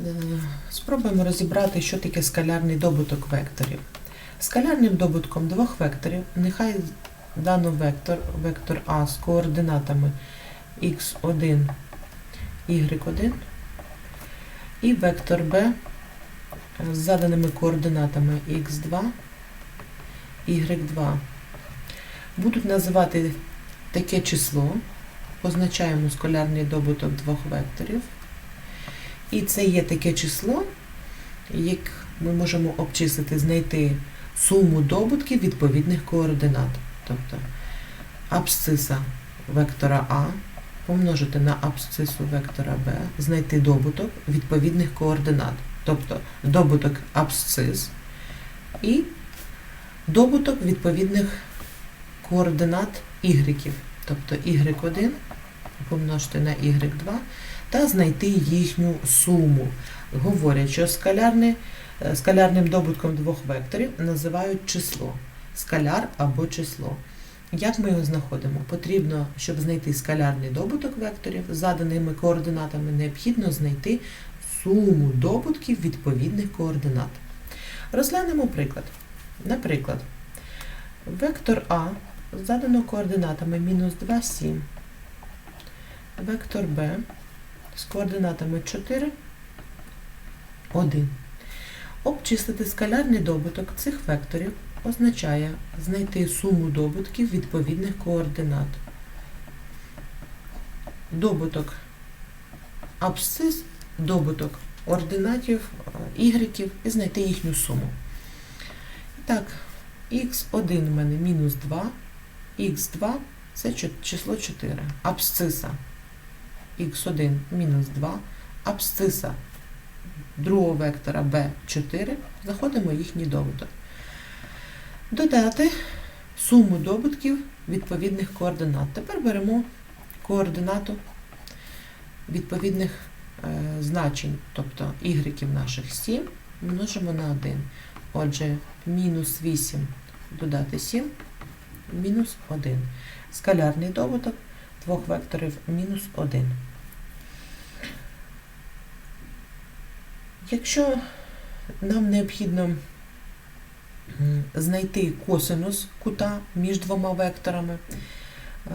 Е, Спробуємо розібрати, що таке скалярний добуток векторів. Скалярним добутком двох векторів нехай дано вектор, вектор А з координатами x1, y1 і вектор Б з заданими координатами x2, y2. Будуть називати таке число, позначаємо скалярний добуток двох векторів. І це є таке число, як ми можемо обчислити, знайти суму добутків відповідних координат. Тобто абсциса вектора А помножити на абсцису вектора Б, знайти добуток відповідних координат. Тобто добуток абсцис і добуток відповідних координат y. Тобто y1 помножити на y2 та знайти їхню суму. Говорять, що скалярний, е, скалярним добутком двох векторів називають число. Скаляр або число. Як ми його знаходимо? Потрібно, щоб знайти скалярний добуток векторів з заданими координатами, необхідно знайти суму добутків відповідних координат. Розглянемо приклад. Наприклад, вектор А задано координатами мінус 2, 7, вектор Б з координатами 4, 1. Обчислити скалярний добуток цих векторів означає знайти суму добутків відповідних координат. Добуток абсцис, добуток ординатів, е, ігреків і знайти їхню суму. Так, х1 у мене мінус 2, х2 це число 4. Абсциса х1 мінус 2, абсциса другого вектора b4, знаходимо їхній добуток. Додати суму добутків відповідних координат. Тепер беремо координату відповідних е, значень, тобто y наших 7, множимо на 1. Отже, мінус 8 додати 7, мінус 1. Скалярний добуток двох векторів мінус 1. Якщо нам необхідно знайти косинус кута між двома векторами, е,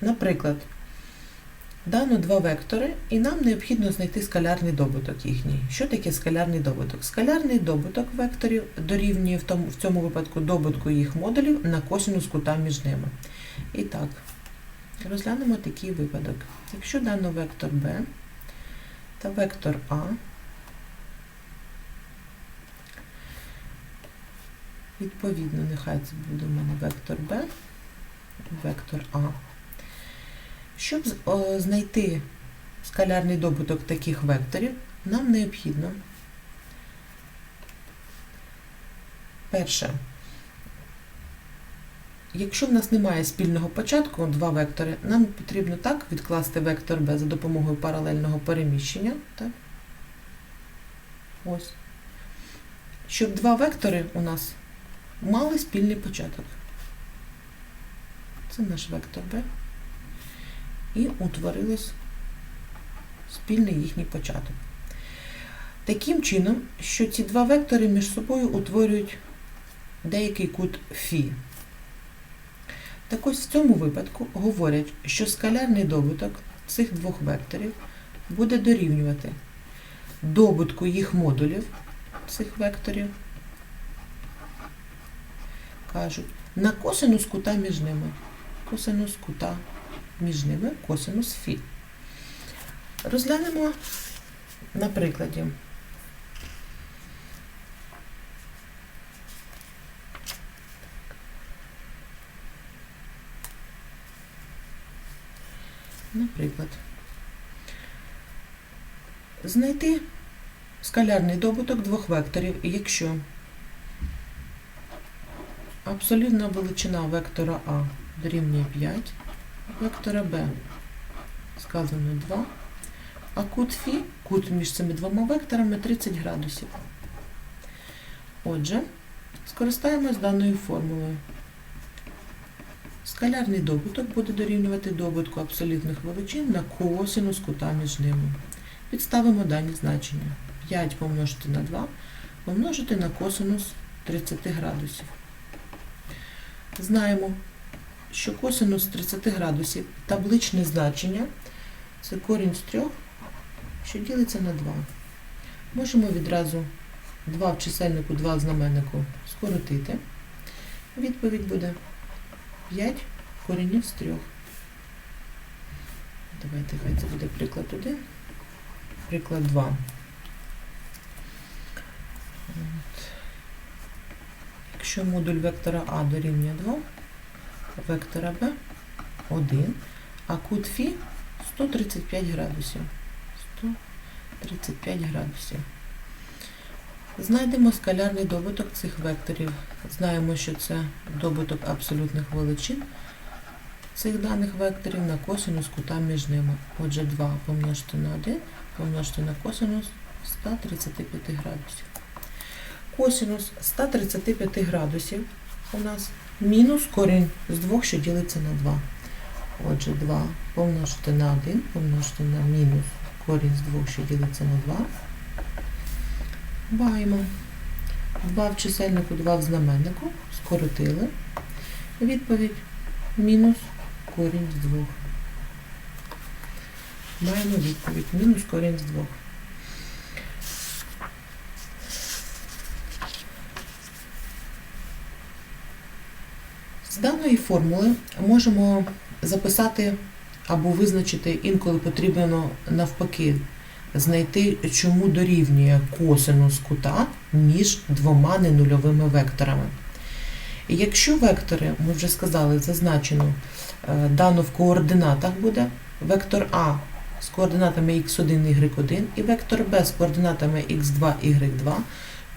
наприклад, дано два вектори, і нам необхідно знайти скалярний добуток їхній. Що таке скалярний добуток? Скалярний добуток векторів дорівнює в, тому, в цьому випадку добутку їх модулів на косинус кута між ними. І так, розглянемо такий випадок. Якщо дано вектор b та вектор А Відповідно, нехай це буде у мене вектор b, вектор А. Щоб знайти скалярний добуток таких векторів, нам необхідно перше, якщо в нас немає спільного початку, два вектори, нам потрібно так відкласти вектор b за допомогою паралельного переміщення. Так? Ось. Щоб два вектори у нас мали спільний початок. Це наш вектор b. І утворилось спільний їхній початок. Таким чином, що ці два вектори між собою утворюють деякий кут фі. Так ось в цьому випадку говорять, що скалярний добуток цих двох векторів буде дорівнювати добутку їх модулів цих векторів кажуть, на косинус кута між ними. Косинус кута між ними, косинус фі. Розглянемо на прикладі. Наприклад, знайти скалярний добуток двох векторів, якщо Абсолютна величина вектора А дорівнює 5, вектора Б сказано 2, а кут Фі, кут між цими двома векторами 30 градусів. Отже, скористаємось даною формулою. Скалярний добуток буде дорівнювати добутку абсолютних величин на косинус кута між ними. Підставимо дані значення. 5 помножити на 2 помножити на косинус 30 градусів. Знаємо, що косинус 30 градусів табличне значення це корінь з 3, що ділиться на 2. Можемо відразу 2 в чисельнику, 2 в знаменнику скоротити. Відповідь буде 5 коренів з 3. Давайте хай це буде приклад 1. Приклад 2. От. Якщо модуль вектора А дорівнює 2, вектора Б 1, а кут Фі 135 градусів. 135 градусів. Знайдемо скалярний добуток цих векторів. Знаємо, що це добуток абсолютних величин цих даних векторів на косинус кута між ними. Отже, 2 помножити на 1 помножити на косинус 135 градусів. Косинус 135 градусів у нас мінус корінь з 2, що ділиться на 2. Отже, 2 помножити на 1 помножити на мінус корінь з 2, що ділиться на 2. Маємо 2 в чисельнику, 2 в знаменнику. Скоротили. Відповідь мінус корінь з 2. Маємо відповідь мінус корінь з 2. З даної формули можемо записати або визначити, інколи потрібно навпаки, знайти, чому дорівнює косинус кута між двома ненульовими векторами. Якщо вектори, ми вже сказали, зазначено, е, дано в координатах буде вектор А з координатами x1, y1 і вектор Б з координатами x2, y2,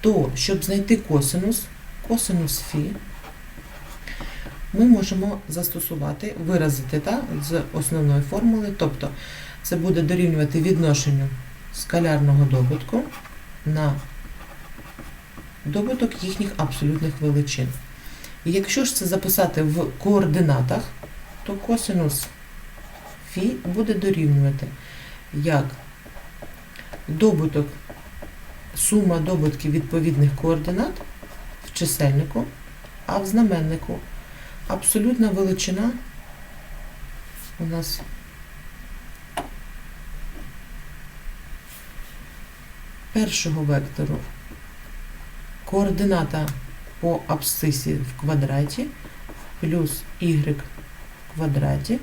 то щоб знайти косинус, косинус фі, ми можемо застосувати, виразити так, з основної формули, тобто це буде дорівнювати відношенню скалярного добутку на добуток їхніх абсолютних величин. Якщо ж це записати в координатах, то косинус фі буде дорівнювати як добуток, сума добутків відповідних координат в чисельнику, а в знаменнику абсолютна величина у нас. Першого вектору. Координата по абсцисі в квадраті плюс y в квадраті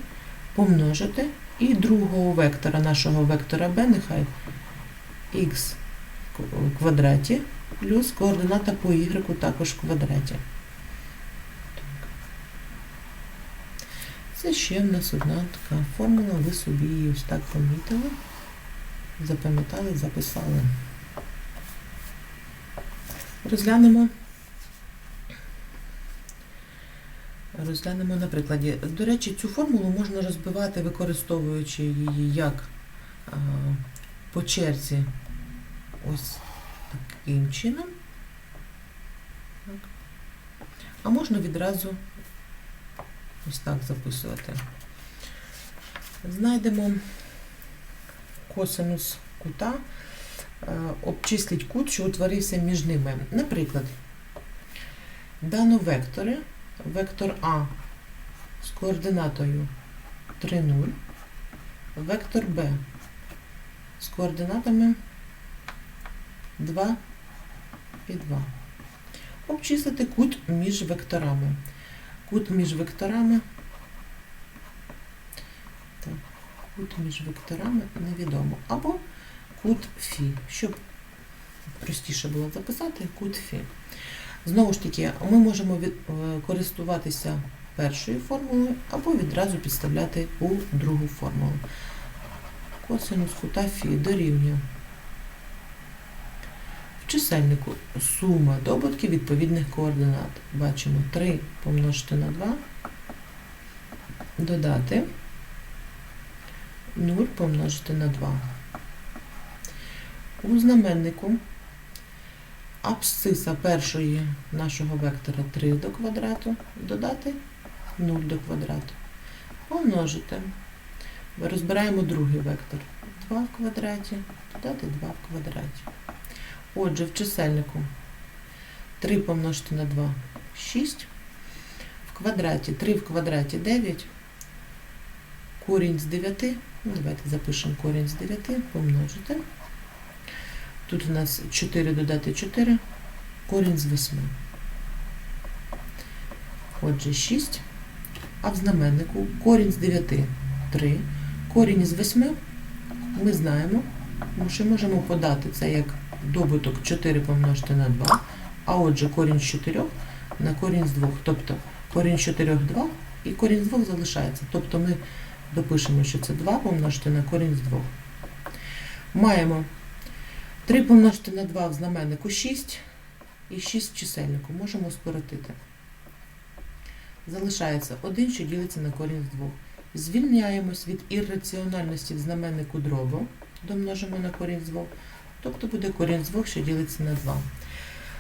помножити. І другого вектора, нашого вектора b, нехай x в квадраті плюс координата по y також в квадраті. Це ще в нас одна така формула, ви собі її ось так помітили, запам'ятали, записали. Розглянемо. Розглянемо на прикладі. До речі, цю формулу можна розбивати, використовуючи її як по черзі ось таким чином. А можна відразу ось так записувати. Знайдемо косинус кута, е, обчисліть кут, що утворився між ними. Наприклад, дано вектори, вектор А з координатою 3, 0, вектор Б з координатами 2 і 2. Обчислити кут між векторами. Кут між векторами. Так, кут між векторами невідомо. Або кут Фі. Щоб простіше було записати, кут Фі. Знову ж таки, ми можемо від, е, користуватися першою формулою, або відразу підставляти у другу формулу. Косинус кута Фі дорівнює. В чисельнику сума добутків відповідних координат. Бачимо 3 помножити на 2, додати 0 помножити на 2. У знаменнику абсциса першої нашого вектора 3 до квадрату, додати 0 до квадрату. Помножити. Розбираємо другий вектор. 2 в квадраті, додати 2 в квадраті. Отже, в чисельнику 3 помножити на 2 6. В квадраті 3 в квадраті 9. Корінь з 9. Ну, давайте запишемо корінь з 9, помножити. Тут у нас 4 додати 4, корінь з 8. Отже, 6. А в знаменнику корінь з 9 3. Корінь із 8 ми знаємо, тому що можемо подати це як добуток 4 помножити на 2. А отже, корінь з 4 на корінь з 2. Тобто корінь з 4 2 і корінь з 2 залишається. Тобто ми допишемо, що це 2 помножити на корінь з 2. Маємо 3 помножити на 2 в знаменнику 6 і 6 в чисельнику. Можемо скоротити. Залишається 1, що ділиться на корінь з 2. Звільняємось від ірраціональності в знаменнику дробу, домножимо на корінь з 2, тобто буде корінь з 2, що ділиться на 2.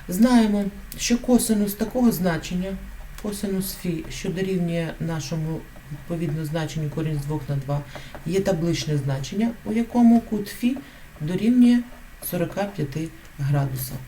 Знаємо, що косинус такого значення, косинус фі, що дорівнює нашому відповідно значенню корінь з 2 на 2, є табличне значення, у якому кут фі дорівнює 45 градусам.